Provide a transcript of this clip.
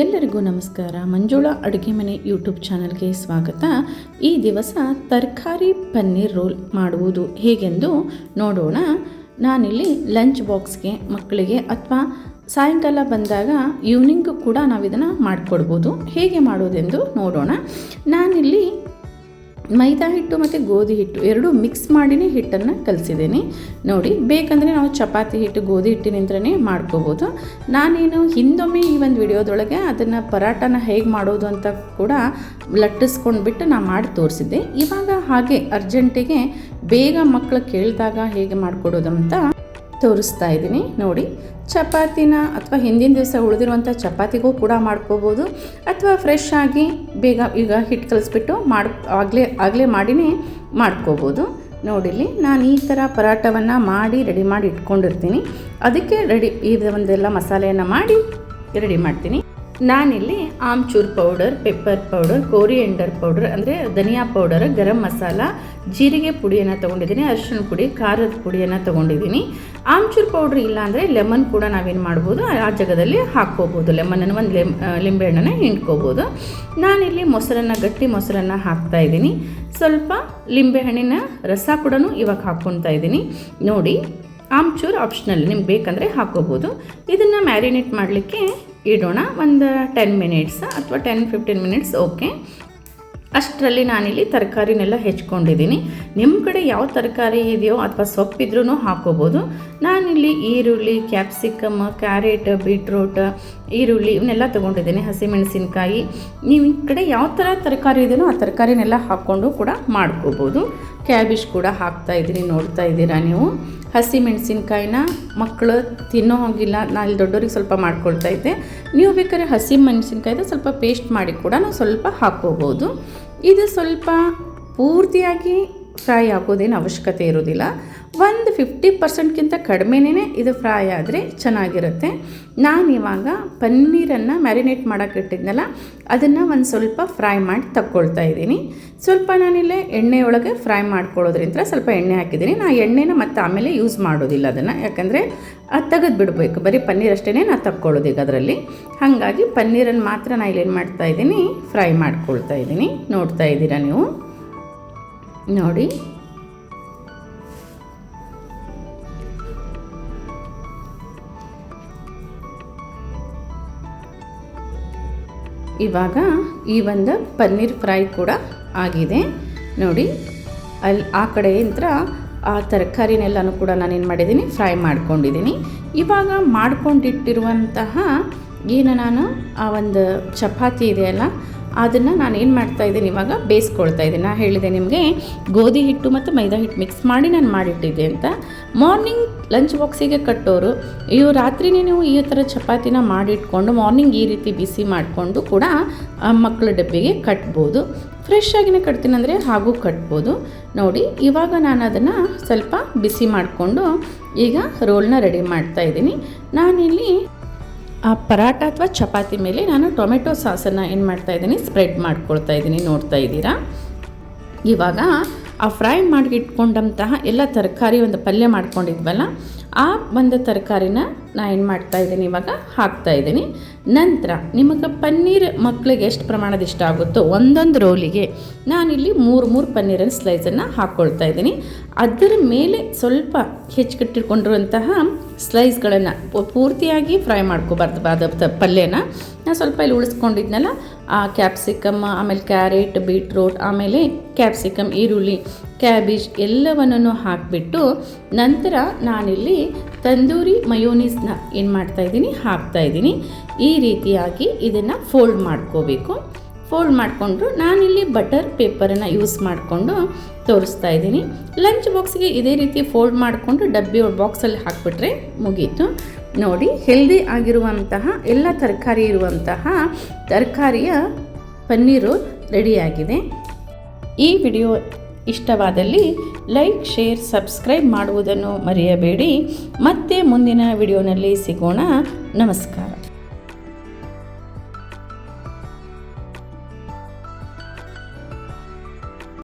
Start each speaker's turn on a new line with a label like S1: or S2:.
S1: ಎಲ್ಲರಿಗೂ ನಮಸ್ಕಾರ. ಮಂಜುಳಾ ಅಡುಗೆ ಮನೆ ಯೂಟ್ಯೂಬ್ ಚಾನಲ್ಗೆ ಸ್ವಾಗತ. ಈ ದಿವಸ ತರಕಾರಿ ಪನ್ನೀರ್ ರೋಲ್ ಮಾಡುವುದು ಹೇಗೆಂದು ನೋಡೋಣ. ನಾನಿಲ್ಲಿ ಲಂಚ್ ಬಾಕ್ಸ್ಗೆ ಮಕ್ಕಳಿಗೆ ಅಥವಾ ಸಾಯಂಕಾಲ ಬಂದಾಗ ಈವ್ನಿಂಗ್ ಕೂಡ ನಾವು ಇದನ್ನು ಮಾಡಿಕೊಡ್ಬೋದು. ಹೇಗೆ ಮಾಡೋದೆಂದು ನೋಡೋಣ. ನಾನಿಲ್ಲಿ ಮೈದಾ ಹಿಟ್ಟು ಮತ್ತು ಗೋಧಿ ಹಿಟ್ಟು ಎರಡೂ ಮಿಕ್ಸ್ ಮಾಡಿನೇ ಹಿಟ್ಟನ್ನು ಕಲಿಸಿದ್ದೀನಿ. ನೋಡಿ, ಬೇಕಂದರೆ ನಾವು ಚಪಾತಿ ಹಿಟ್ಟು, ಗೋಧಿ ಹಿಟ್ಟಿನಿಂದನೇ ಮಾಡ್ಕೋಬೋದು. ನಾನೇನು ಹಿಂದೊಮ್ಮೆ ಈ ಒಂದು ವಿಡಿಯೋದೊಳಗೆ ಅದನ್ನು ಪರಾಟನ ಹೇಗೆ ಮಾಡೋದು ಅಂತ ಕೂಡ ಲಟ್ಟಿಸ್ಕೊಂಡ್ಬಿಟ್ಟು ನಾನು ಮಾಡಿ ತೋರಿಸಿದ್ದೆ. ಇವಾಗ ಹಾಗೆ ಅರ್ಜೆಂಟಿಗೆ ಬೇಗ ಮಕ್ಕಳು ಕೇಳಿದಾಗ ಹೇಗೆ ಮಾಡಿಕೊಡೋದು ಅಂತ ತೋರಿಸ್ತಾ ಇದ್ದೀನಿ. ನೋಡಿ, ಚಪಾತಿನ ಅಥವಾ ಹಿಂದಿನ ದಿವಸ ಉಳಿದಿರುವಂಥ ಚಪಾತಿಗೂ ಕೂಡ ಮಾಡ್ಕೋಬೋದು. ಅಥವಾ ಫ್ರೆಶ್ ಆಗಿ ಬೇಗ ಈಗ ಹಿಟ್ಟು ಕಲಿಸ್ಬಿಟ್ಟು ಮಾಡಿ, ಆಗಲೇ ಆಗಲೇ ಮಾಡಿನೇ ಮಾಡ್ಕೋಬೋದು. ನೋಡಿಲಿ ನಾನು ಈ ಥರ ಪರಾಟವನ್ನು ಮಾಡಿ ರೆಡಿ ಮಾಡಿ ಇಟ್ಕೊಂಡಿರ್ತೀನಿ. ಅದಕ್ಕೆ ರೆಡಿ ಈ ಒಂದೆಲ್ಲ ಮಸಾಲೆಯನ್ನು ಮಾಡಿ ರೆಡಿ ಮಾಡ್ತೀನಿ. ನಾನಿಲ್ಲಿ amchur powder, pepper powder, coriander powder, ಅಂದರೆ ಧನಿಯಾ ಪೌಡರ್, ಗರಂ ಮಸಾಲ, ಜೀರಿಗೆ ಪುಡಿಯನ್ನು ತೊಗೊಂಡಿದ್ದೀನಿ, ಅರಿಶಿಣ ಪುಡಿ, ಖಾರದ ಪುಡಿಯನ್ನು ತೊಗೊಂಡಿದ್ದೀನಿ. ಆಮ್ಚೂರ್ ಪೌಡ್ರ್ ಇಲ್ಲ ಅಂದರೆ ಲೆಮನ್ ಕೂಡ ನಾವೇನು ಮಾಡ್ಬೋದು, ಆ ಜಾಗದಲ್ಲಿ ಹಾಕ್ಕೋಬೋದು. ಲೆಮನನ್ನು ಒಂದು ಲೆಮ್ ಲಿಂಬೆಹಣ್ಣನ್ನು ಹಿಂಡ್ಕೋಬೋದು. ನಾನಿಲ್ಲಿ ಮೊಸರನ್ನು, ಗಟ್ಟಿ ಮೊಸರನ್ನು ಹಾಕ್ತಾ ಇದ್ದೀನಿ. ಸ್ವಲ್ಪ ಲಿಂಬೆಹಣ್ಣಿನ ರಸ ಕೂಡ ಇವಾಗ ಹಾಕ್ಕೊತಾ ಇದ್ದೀನಿ. ನೋಡಿ, ಆಮ್ಚೂರ್ ಆಪ್ಷನಲ್ ನಿಮ್ಗೆ ಬೇಕಂದರೆ ಹಾಕ್ಕೋಬೋದು. ಇದನ್ನು ಮ್ಯಾರಿನೇಟ್ ಮಾಡಲಿಕ್ಕೆ ಇಡೋಣ ಒಂದು ಟೆನ್ ಮಿನಿಟ್ಸ್ ಅಥವಾ ಟೆನ್ ಫಿಫ್ಟೀನ್ ಮಿನಿಟ್ಸ್ ಓಕೆ ಅಷ್ಟರಲ್ಲಿ ನಾನಿಲ್ಲಿ ತರಕಾರಿನೆಲ್ಲ ಹೆಚ್ಕೊಂಡಿದ್ದೀನಿ. ನಿಮ್ಮ ಕಡೆ ಯಾವ ತರಕಾರಿ ಇದೆಯೋ ಅಥವಾ ಸೊಪ್ಪಿದ್ರೂ ಹಾಕೋಬೋದು. ನಾನಿಲ್ಲಿ ಈರುಳ್ಳಿ ಕ್ಯಾಪ್ಸಿಕಮ್ ಕ್ಯಾರೆಟ್ ಬೀಟ್ರೂಟ್ ಈರುಳ್ಳಿ ಇವನ್ನೆಲ್ಲ ತೊಗೊಂಡಿದ್ದೀನಿ, ಹಸಿಮೆಣಸಿನ್ಕಾಯಿ. ಈ ಕಡೆ ಯಾವ ಥರ ತರಕಾರಿ ಇದೆಯೋ ಆ ತರಕಾರಿನೆಲ್ಲ ಹಾಕ್ಕೊಂಡು ಕೂಡ ಮಾಡ್ಕೋಬೋದು. ಕ್ಯಾಬೇಜ್ ಕೂಡ ಹಾಕ್ತಾ ಇದ್ದೀನಿ ನೋಡ್ತಾ ಇದ್ದೀರಾ ನೀವು? ಹಸಿ ಮೆಣಸಿನ್ಕಾಯಿನ ಮಕ್ಕಳು ತಿನ್ನೋ ಹೋಗಿಲ್ಲ ನಾನು ಇಲ್ಲಿ ದೊಡ್ಡವ್ರಿಗೆ ಸ್ವಲ್ಪ ಮಾಡ್ಕೊಳ್ತಾ ಇದ್ದೆ. ನೀವು ಬೇಕಾದ್ರೆ ಹಸಿ ಮೆಣಸಿನ್ಕಾಯ್ದು ಸ್ವಲ್ಪ ಪೇಸ್ಟ್ ಮಾಡಿ ಕೂಡ ನಾವು ಸ್ವಲ್ಪ ಹಾಕ್ಕೋಬೋದು. ಇದು ಸ್ವಲ್ಪ ಪೂರ್ತಿಯಾಗಿ ಫ್ರೈ ಆಗೋದೇನು ಅವಶ್ಯಕತೆ ಇರೋದಿಲ್ಲ ಒಂದು ಫಿಫ್ಟಿ ಪರ್ಸೆಂಟ್ಗಿಂತ ಕಡಿಮೆನೇ ಇದು ಫ್ರೈ ಆದರೆ ಚೆನ್ನಾಗಿರುತ್ತೆ. ನಾನಿವಾಗ ಪನ್ನೀರನ್ನು ಮ್ಯಾರಿನೇಟ್ ಮಾಡೋಕ್ಕಿಟ್ಟಿದ್ನಲ್ಲ ಅದನ್ನು ಒಂದು ಸ್ವಲ್ಪ ಫ್ರೈ ಮಾಡಿ ತಕ್ಕೊಳ್ತಾ ಇದ್ದೀನಿ. ಸ್ವಲ್ಪ ನಾನಿಲ್ಲೇ ಎಣ್ಣೆ ಒಳಗೆ ಫ್ರೈ ಮಾಡ್ಕೊಳ್ಳೋದ್ರಿಂದ ಸ್ವಲ್ಪ ಎಣ್ಣೆ ಹಾಕಿದ್ದೀನಿ. ನಾ ಎಣ್ಣೆನ ಮತ್ತೆ ಆಮೇಲೆ ಯೂಸ್ ಮಾಡೋದಿಲ್ಲ ಅದನ್ನು, ಯಾಕಂದರೆ ಅದು ತೆಗೆದು ಬಿಡಬೇಕು. ಬರೀ ಪನ್ನೀರ್ ಅಷ್ಟೇ ನಾನು ತಕ್ಕೊಳ್ಳೋದು ಈಗ ಅದರಲ್ಲಿ. ಹಾಗಾಗಿ ಪನ್ನೀರನ್ನು ಮಾತ್ರ ನಾನು ಇಲ್ಲೇನು ಮಾಡ್ತಾ ಇದ್ದೀನಿ, ಫ್ರೈ ಮಾಡ್ಕೊಳ್ತಾ ಇದ್ದೀನಿ. ನೋಡ್ತಾ ಇದ್ದೀರಾ ನೀವು? ನೋಡಿ. ಇವಾಗ ಈ ಒಂದು ಪನ್ನೀರ್ ಫ್ರೈ ಕೂಡ ಆಗಿದೆ. ನೋಡಿ ಅಲ್ಲಿ ಆ ಕಡೆ ಯಂತ್ರ ಆ ತರಕಾರಿನೆಲ್ಲನೂ ಕೂಡ ನಾನೇನು ಮಾಡಿದ್ದೀನಿ, ಫ್ರೈ ಮಾಡ್ಕೊಂಡಿದ್ದೀನಿ. ಇವಾಗ ಮಾಡ್ಕೊಂಡಿಟ್ಟಿರುವಂತಹ ಏನು ನಾನು, ಆ ಒಂದು ಚಪಾತಿ ಇದೆಯಲ್ಲ ಅದನ್ನು ನಾನು ಏನು ಮಾಡ್ತಾ ಇದ್ದೀನಿ, ಇವಾಗ ಬೇಯಿಸ್ಕೊಳ್ತಾ ಇದ್ದೀನಿ. ನಾನು ಹೇಳಿದೆ ನಿಮಗೆ ಗೋಧಿ ಹಿಟ್ಟು ಮತ್ತು ಮೈದಾ ಹಿಟ್ಟು ಮಿಕ್ಸ್ ಮಾಡಿ ನಾನು ಮಾಡಿಟ್ಟಿದ್ದೆ ಅಂತ. ಮಾರ್ನಿಂಗ್ ಲಂಚ್ ಬಾಕ್ಸಿಗೆ ಕಟ್ಟೋರು ಇವು ರಾತ್ರಿನೇ ನೀವು ಈ ಥರ ಚಪಾತಿನ ಮಾಡಿಟ್ಕೊಂಡು ಮಾರ್ನಿಂಗ್ ಈ ರೀತಿ ಬಿಸಿ ಮಾಡಿಕೊಂಡು ಕೂಡ ಮಕ್ಕಳ ಡಬ್ಬಿಗೆ ಕಟ್ಬೋದು. ಫ್ರೆಶ್ ಆಗಿನೇ ಕಟ್ತೀನಿ ಅಂದರೆ ಹಾಗೂ ಕಟ್ಬೋದು. ನೋಡಿ, ಇವಾಗ ನಾನು ಅದನ್ನು ಸ್ವಲ್ಪ ಬಿಸಿ ಮಾಡಿಕೊಂಡು ಈಗ ರೋಲ್ನ ರೆಡಿ ಮಾಡ್ತಾ ಇದ್ದೀನಿ. ನಾನಿಲ್ಲಿ ಆ ಪರಾಟ ಅಥವಾ ಚಪಾತಿ ಮೇಲೆ ನಾನು ಟೊಮೆಟೊ ಸಾಸನ್ನು ಏನು ಮಾಡ್ತಾ ಇದ್ದೀನಿ ಸ್ಪ್ರೆಡ್ ಮಾಡ್ಕೊಳ್ತಾ ಇದ್ದೀನಿ, ನೋಡ್ತಾ ಇದ್ದೀರಾ? ಇವಾಗ ಆ ಫ್ರೈ ಮಾಡಿ ಇಟ್ಕೊಂಡಂತಹ ಎಲ್ಲ ತರಕಾರಿ ಒಂದು ಪಲ್ಯ ಮಾಡ್ಕೊಂಡಿದ್ವಲ್ಲ, ಆ ಒಂದು ತರಕಾರಿನ ನಾನು ಏನು ಮಾಡ್ತಾ ಇದ್ದೀನಿ ಇವಾಗ ಹಾಕ್ತಾ ಇದ್ದೀನಿ. ನಂತರ ನಿಮಗೆ ಪನ್ನೀರ್ ಮಕ್ಕಳಿಗೆ ಎಷ್ಟು ಪ್ರಮಾಣದ ಇಷ್ಟ ಆಗುತ್ತೋ ಒಂದೊಂದು ರೋಲಿಗೆ ನಾನಿಲ್ಲಿ ಮೂರು ಮೂರು ಪನ್ನೀರನ್ನು ಸ್ಲೈಸನ್ನು ಹಾಕ್ಕೊಳ್ತಾ ಇದ್ದೀನಿ. ಅದರ ಮೇಲೆ ಸ್ವಲ್ಪ ಹೆಚ್ಚಿಟ್ಟಿಟ್ಕೊಂಡಿರುವಂತಹ ಸ್ಲೈಸ್ಗಳನ್ನು ಪೂರ್ತಿಯಾಗಿ ಫ್ರೈ ಮಾಡ್ಕೋಬಾರ್ದು, ಬಾದ, ಪಲ್ಯನ. ನಾನು ಸ್ವಲ್ಪ ಇಲ್ಲಿ ಉಳಿಸ್ಕೊಂಡಿದ್ನಲ್ಲ, ಆ ಕ್ಯಾಪ್ಸಿಕಮ್ ಆಮೇಲೆ ಕ್ಯಾರೆಟ್ ಬೀಟ್ರೋಟ್ ಆಮೇಲೆ ಕ್ಯಾಪ್ಸಿಕಮ್ ಈರುಳ್ಳಿ ಕ್ಯಾಬೇಜ್ ಎಲ್ಲವನ್ನೂ ಹಾಕಿಬಿಟ್ಟು ನಂತರ ನಾನಿಲ್ಲಿ ತಂದೂರಿ ಮಯೋನೀಸ್ನ ಏನು ಮಾಡ್ತಾಯಿದ್ದೀನಿ ಹಾಕ್ತಾಯಿದ್ದೀನಿ ಈ ರೀತಿಯಾಗಿ ಇದನ್ನು ಫೋಲ್ಡ್ ಮಾಡ್ಕೋಬೇಕು. ಫೋಲ್ಡ್ ಮಾಡಿಕೊಂಡು ನಾನಿಲ್ಲಿ ಬಟರ್ ಪೇಪರನ್ನು ಯೂಸ್ ಮಾಡಿಕೊಂಡು ತೋರಿಸ್ತಾ ಇದ್ದೀನಿ. ಲಂಚ್ ಬಾಕ್ಸ್ಗೆ ಇದೇ ರೀತಿ ಫೋಲ್ಡ್ ಮಾಡಿಕೊಂಡು ಡಬ್ಬಿ ಬಾಕ್ಸಲ್ಲಿ ಹಾಕಿಬಿಟ್ರೆ ಮುಗೀತು. ನೋಡಿ ಹೆಲ್ದಿ ಆಗಿರುವಂತಹ, ಎಲ್ಲ ತರಕಾರಿ ಇರುವಂತಹ ತರಕಾರಿಯ ಪನ್ನೀರು ರೆಡಿಯಾಗಿದೆ. ಈ ವಿಡಿಯೋ ಇಷ್ಟವಾದಲ್ಲಿ ಲೈಕ್, ಶೇರ್, ಸಬ್ಸ್ಕ್ರೈಬ್ ಮಾಡುವುದನ್ನು ಮರೆಯಬೇಡಿ. ಮತ್ತೆ ಮುಂದಿನ ವಿಡಿಯೋನಲ್ಲಿ ಸಿಗೋಣ. ನಮಸ್ಕಾರ.